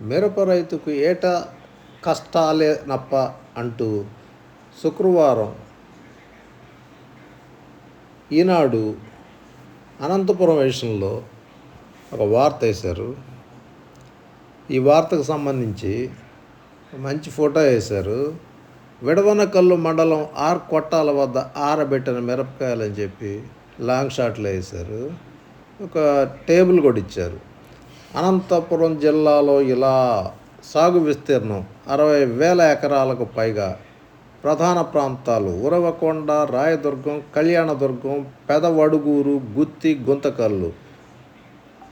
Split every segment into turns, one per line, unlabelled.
మిరప రైతుకు ఏటా కష్టాలే నప్ప అంటూ శుక్రవారం ఈనాడు అనంతపురం విషయంలో ఒక వార్త వేశారు. ఈ వార్తకు సంబంధించి మంచి ఫోటో వేశారు. విడవనకల్లు మండలం ఆర్ కొట్టాల వద్ద ఆరబెట్టిన మిరపకాయలు అని చెప్పి లాంగ్ షాట్లో వేశారు. ఒక టేబుల్ కూడా ఇచ్చారు. అనంతపురం జిల్లాలో ఇలా సాగు విస్తీర్ణం అరవై వేల ఎకరాలకు పైగా ప్రధాన ప్రాంతాలు ఉరవకొండ రాయదుర్గం కళ్యాణదుర్గం పెదవడుగూరు గుత్తి గుంతకల్లు.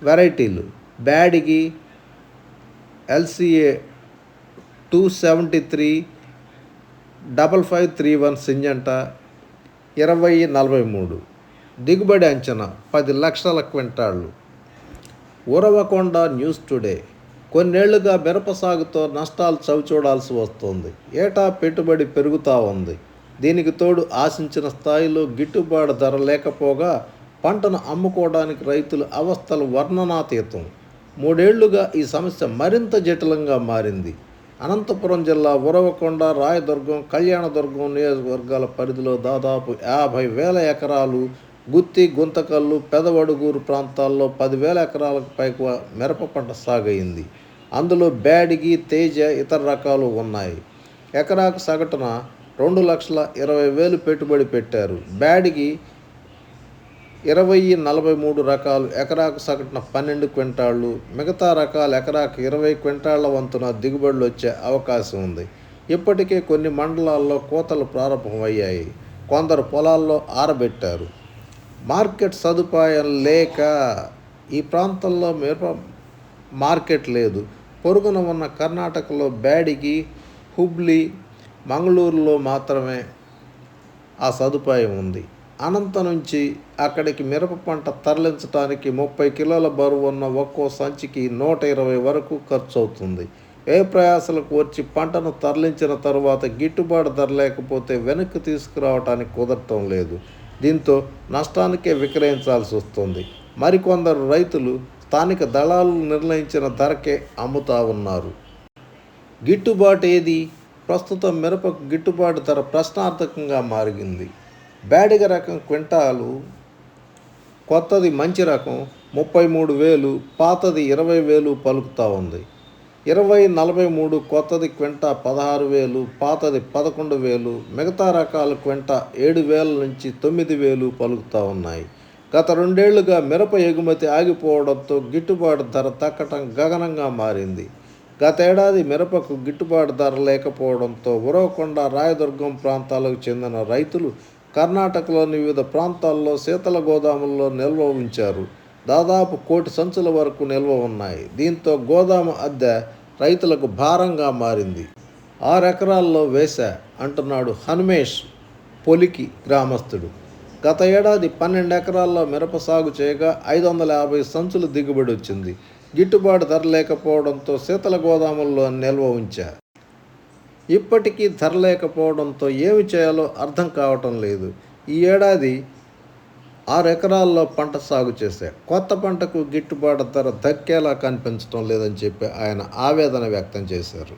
వెరైటీలు. Byadgi LCA two seventy three double five three one Syngenta ఇరవై నలభై మూడు. దిగుబడి అంచనా పది లక్షల క్వింటాళ్ళు. Uravakonda news today. కొన్నేళ్ళుగా మిరప సాగుతో నష్టాలు చవిచూడాల్సి వస్తుంది. ఏటా పెట్టుబడి పెరుగుతూ ఉంది. దీనికి తోడు ఆశించిన స్థాయిలో గిట్టుబాటు ధర లేకపోగా పంటను అమ్ముకోవడానికి రైతులు అవస్థలు వర్ణనాతీతం. మూడేళ్ళుగా ఈ సమస్య మరింత జటిలంగా మారింది. అనంతపురం జిల్లా ఉరవకొండ రాయదుర్గం కళ్యాణదుర్గం నియోజకవర్గాల పరిధిలో దాదాపు యాభై వేల ఎకరాలు గుత్తి గుంతకల్లు పెదవడుగూరు ప్రాంతాల్లో పదివేల ఎకరాలకు పైకు మిరప పంట సాగైంది అందులో బ్యాడిగి తేజ ఇతర రకాలు ఉన్నాయి. ఎకరాకు సగటున రెండు లక్షల ఇరవై వేలు పెట్టుబడి పెట్టారు. బ్యాడిగి ఇరవై నలభై మూడు రకాలు ఎకరాకు సగటున పన్నెండు క్వింటాళ్ళు మిగతా రకాలు ఎకరాకు ఇరవై క్వింటాళ్ళ వంతున దిగుబడులు వచ్చే అవకాశం ఉంది. ఇప్పటికే కొన్ని మండలాల్లో కోతలు ప్రారంభమయ్యాయి. కొందరు పొలాల్లో ఆరబెట్టారు. మార్కెట్ సదుపాయం లేక ఈ ప్రాంతంలో మిరప మార్కెట్ లేదు. పొరుగున ఉన్న కర్ణాటకలో బ్యాడిగి హుబ్లీ మంగళూరులో మాత్రమే ఆ సదుపాయం ఉంది. అనంత నుంచి అక్కడికి మిరప పంట తరలించడానికి ముప్పై కిలోల బరువు ఉన్న ఒక్కో సంచికి నూట ఇరవై వరకు ఖర్చు అవుతుంది ఏ ప్రయాసలకు వచ్చి పంటను తరలించిన తరువాత గిట్టుబాటు ధర లేకపోతే వెనక్కి తీసుకురావడానికి కుదరటం లేదు. దీంతో నష్టానికే విక్రయించాల్సి వస్తుంది. మరికొందరు రైతులు స్థానిక దళాలు నిర్ణయించిన ధరకే అమ్ముతా ఉన్నారు. గిట్టుబాటు ఏది? ప్రస్తుతం మిరపకు గిట్టుబాటు ధర ప్రశ్నార్థకంగా మారింది బ్యాడిగ రకం క్వింటాలు కొత్తది మంచి రకం ముప్పై మూడు వేలు పాతది ఇరవై వేలు పలుకుతూ ఉంది. ఇరవై నలభై మూడు కొత్తది క్వింట పదహారు వేలు పాతది పదకొండు వేలు మిగతా రకాల క్వింటా ఏడు వేల నుంచి తొమ్మిది వేలు పలుకుతూ ఉన్నాయి. గత రెండేళ్ళుగా మిరప ఎగుమతి ఆగిపోవడంతో గిట్టుబాటు ధర తగ్గటం గగనంగా మారింది. గతేడాది మిరపకు గిట్టుబాటు ధర లేకపోవడంతో ఉరవకొండ రాయదుర్గం ప్రాంతాలకు చెందిన రైతులు కర్ణాటకలోని వివిధ ప్రాంతాల్లో శీతల గోదాముల్లో నిల్వ ఉంచారు. దాదాపు కోటి సంచుల వరకు నిల్వ ఉన్నాయి. దీంతో గోదాము అద్దె రైతులకు భారంగా మారింది. ఆరు ఎకరాల్లో వేశా అంటున్నాడు హనుమేష్ పొలికి గ్రామస్తుడు గత ఏడాది పన్నెండు ఎకరాల్లో మిరప సాగు చేయగా ఐదు వందల యాభై సంచులు దిగుబడి వచ్చింది. గిట్టుబాటు ధర లేకపోవడంతో శీతల గోదాముల్లో నిల్వ ఉంచా. ఇప్పటికీ ధర లేకపోవడంతో ఏమి చేయాలో అర్థం కావటం లేదు. ఈ ఏడాది ఆరు ఎకరాల్లో పంట సాగు చేసే కొత్త పంటకు గిట్టుబాటు ధర దక్కేలా కనిపించడం లేదని చెప్పి ఆయన ఆవేదన వ్యక్తం చేశారు.